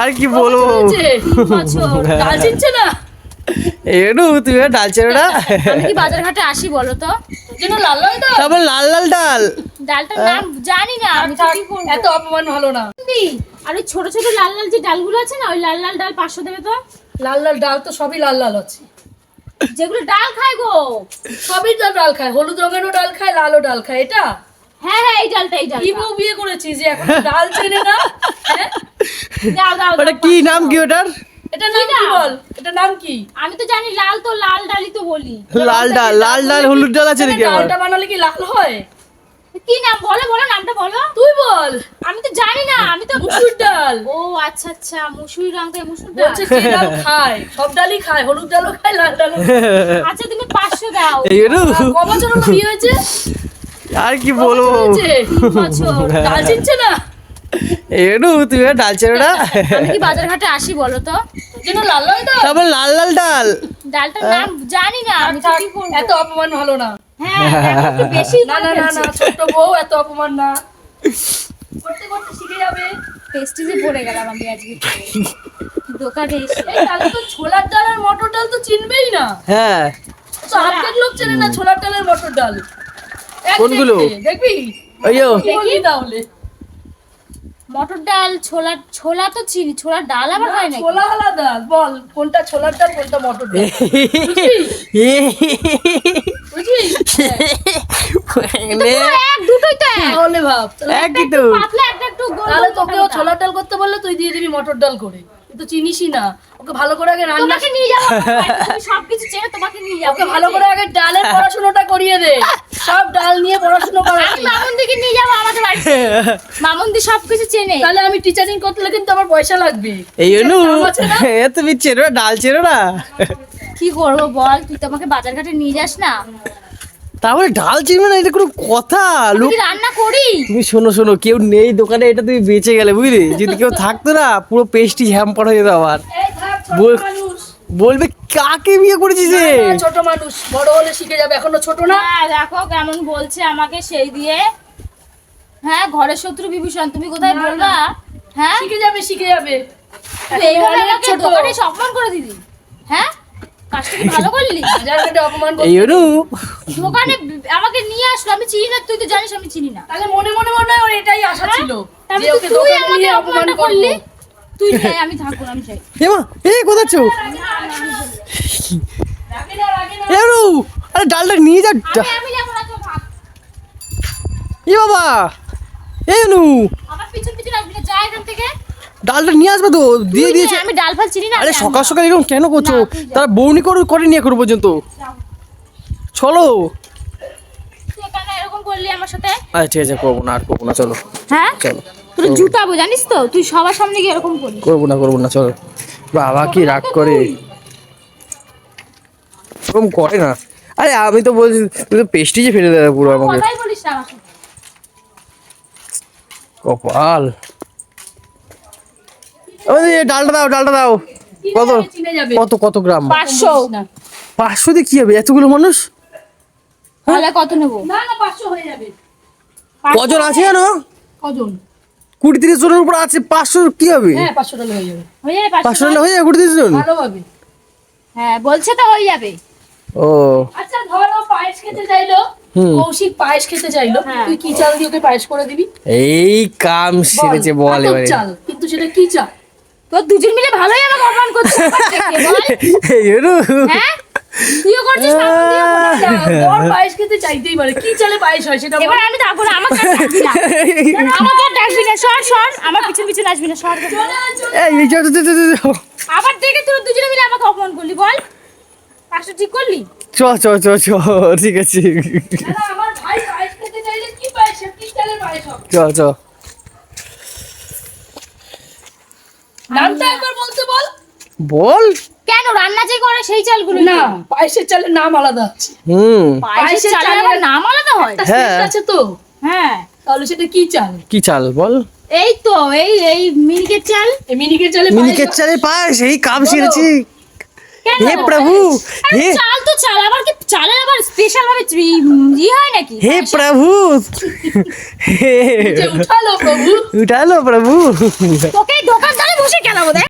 আর কি বলব? ডাল চিনছে না? এরু তুমি ডাল চেরোটা আমি কি বাজার ঘাটে আসি বলো তো? তোর লাল লাল ডাল? তারপর লাল লাল ডাল। ডালটার নাম জানি না আমি তো থাক, কি করব এত অপমান ভালো না। আর ওই ছোট ছোট লাল লাল যে ডালগুলো আছে না ওই লাল লাল ডাল দেবে তো? লাল লাল ডাল তো সবই লাল লাল আছে। যেগুলো ডাল খায় গো। সবই তো ডাল খায়। হলুদ রঙেরও ডাল খায় লালও ডাল খায়। এটা? হ্যাঁ হ্যাঁ এই ডালটা এই কি ডালটা বিয়ে করেছিস যে এখন ডাল চেনে না? হ্যাঁ? দাও দাও ওটা কি নাম কি ওটার? এটা নাম কি বল? এটা নাম কি? আমি তো জানি লাল তো লাল ডালই তো বলি। লাল ডাল লাল ডাল হলুদ ডাল আছে নাকি ডালটা বানালে কি লাল হয়? কি নাম? বলো বলো নামটা বলো। তুই বল। আমি তো জানি না আমি তো মুসুর ডাল। ও আচ্ছা আচ্ছা মুসুরি রং থেকে মুসুর ডাল। বলছে যে ডাল খায়? সব ডালই খায় হলুদ ডালও খায় লাল ডালও আচ্ছা তুমি পাঁচশো দাও। এরু। ক বছর বিয়ে হয়েছে? আর কি বলব? ডাল চিনছে না? এরু তুমি আর ডাল চেরোটা আমি কি বাজার ঘাটে আসি বলো তো? তোর জন্য লাল লাল ডাল। তারপর লাল লাল ডাল। ডালটার নাম জানি না আমি তো কি করব এত অপমান ভালো না। হ্যাঁ একটু বেশি না না না ছোট্ট বউ এত অপমান না। করতে করতে শিখে যাবে। পেস্টিজে পড়ে গেলাম আমি আজকে। দোকানে এসে তাহলে তো ছোলার ডাল আর মটর ডাল তো চিনবেই না। হ্যাঁ। তো হাতের লোক চেনে না ছোলার ডাল আর মটর ডাল। কোনগুলো? দেখবি? কি তাহলে। মটর ডাল ছোলা ছোলা তো চিনি ছোলার ডাল আবার হয় নাকি? ছোলা আলাদা বল কোনটা ছোলার ডাল কোনটা মটর ডাল? এক দুটোই তো এক। তাহলে ভাব। একই তো। পাতলা একটা একটু গোল তাহলে তোকেও ছোলার ডাল করতে বললে তুই দিয়ে দিবি মটর ডাল করে। তুই তো চিনিসই না। ওকে ভালো করে আগে রান্না তোমাকে নিয়ে যাব তুমি সবকিছু চেনে তোমাকে নিয়ে যাব। ওকে ভালো করে আগে ডালের পড়াশোনাটা করিয়ে দে। সব ডাল নিয়ে পড়াশোনা আমি করাবি মামুন নিয়ে যাব আমাদের বাড়িতে মামুন দি সবকিছু চেনে। তাহলে আমি টিচারিং করতে গেলে কিন্তু আমার পয়সা লাগবে। এই অনু এ তুমি চেরো ডাল চেরো না? কি করব বল তুই তো আমাকে বাজার ঘাটে নিয়ে যাস না। তারপরে ডাল চিনবে না এটা কোনো কথা। আমি লোক রান্না করি? তুমি শোনো শোনো কেউ নেই দোকানে এটা তুমি বেঁচে গেলে বুঝলি? যদি কেউ থাকতো না পুরো পেস্টি হ্যাম্পার হয়ে যেত আবার বলবে কাকে বিয়ে করেছিস রে? ছোট মানুষ বড় হলে শিখে যাবে এখনও ছোট না? হ্যাঁ দেখো কেমন বলছে আমাকে সেই দিয়ে। হ্যাঁ ঘরের শত্রু বিভীষণ তুমি কোথায় বলবা? হ্যাঁ? শিখে যাবে শিখে যাবে। সম্মান করে দিলি। হ্যাঁ? কাজটা ভালো করলি? অপমান। এই দোকানে আমাকে নিয়ে আসলো আমি চিনি না তুই তো জানিস আমি চিনি না। তাহলে মনে মনে মনে হয় ওর এটাই আশা ছিল তারপরে যে ওকে তুই দোকানে আমাকে নিয়ে অপমান করলি? তুই যাই আমি থাকব আমি এমা এ কোথায় আরে ডালটা নিয়ে যা আমি আমি না তো থাক। এ বাবা এ অনু আমার পিছন পিছন আসবি যা এখান থেকে। ডালটা নিয়ে আসবে তো দিয়ে তুই দিয়েছে। আমি ডাল ফাল চিনি না আরে সকাল সকাল এরকম কেন করছ। তারা বৌনি করে করে নিয়ে করো পর্যন্ত। চলো। তুই এরকম করলি আমার সাথে? আচ্ছা ঠিক আছে করব না আর করব না চলো। হ্যাঁ? চলো। তুই জুতাবো জানিস তো? তুই সবার সামনে গিয়ে এরকম করলি করব না করব না চলো। বাবা কি রাগ করে। এরকম করে না। আরে আমি তো বলছি তুই তো পেস্টিজে ফেলে দেবে পুরো আমাকে। কথাই বলিস না আমার কপাল। ওই ডালটা দাও ডালটা দাও। কত কত কত গ্রাম? পাঁচশো। পাঁচশো দিয়ে কি হবে? এতগুলো মানুষ? তাহলে কত নেব? না না পাঁচশো হয়ে যাবে। কজন আছে জানো? কজন? কুড়ি তিরিশ জনের উপর আছে পাঁচশো কি হবে? হ্যাঁ পাঁচশো টাকা হয়ে যাবে। পাঁচশো টাকা হয়ে কুড়ি তিরিশ জন? হ্যাঁ বলছে তো হয়ে যাবে। ও। আচ্ছা ধরো পায়েস খেতে চাইলো। কৌশিক পায়েস খেতে চাইলো হ্যাঁ। তুই কি চাল দিয়ে ওকে পায়েস করে দিবি? এই কাম সেরেছে বল এবারে। চাল কিন্তু সেটা কি চাল? তোর দুজন মিলে ভালোই আমাকে অপমান করছিস। এই হ্যাঁ? তুইও করছিস মামুন দিও করছিস। চাল, তোর পায়েস খেতে চাইতেই পারে। কি চালে পায়েস হয় সেটা বল। এবার আমি না আমাকে না। আমাকে ডাকবি না। সর সর। আমার পিছন পিছন আসবি না সর। এই, এই, চল। আবার দেখে তোর দুজনে মিলে আমাকে অপমান করলি বল। কাজটা ঠিক করলি? চ চ চ চ ঠিক আছে। না, না, আমার ভাই পায়েস খেতে চাইলে কি পায়েস কি চালে পায়েস চ চ। নামটা একবার বলতে বল। বল। কেন রান্না যে করে সেই চালগুলো না পায়েসের চালের নাম আলাদা আছে। হুম। পায়েসের চালের নাম আলাদা হয়? হ্যাঁ। সেট আছে তো। হ্যাঁ। তাহলে সেটা কি চাল? কি চাল বল। এই তো এই এই মিনিকের চাল। এই মিনিকের চালে মিনিকের চালে পায়েস এই কাম বলো। সেরেছি। হে প্রভু হে চাল তো চাল আবার কি চালের আবার স্পেশাল ভাবে ই হয় নাকি? হে প্রভু। হে। উঠালো প্রভু। উঠালো প্রভু। তোকে দোকানদারে বসে কেন দেখ।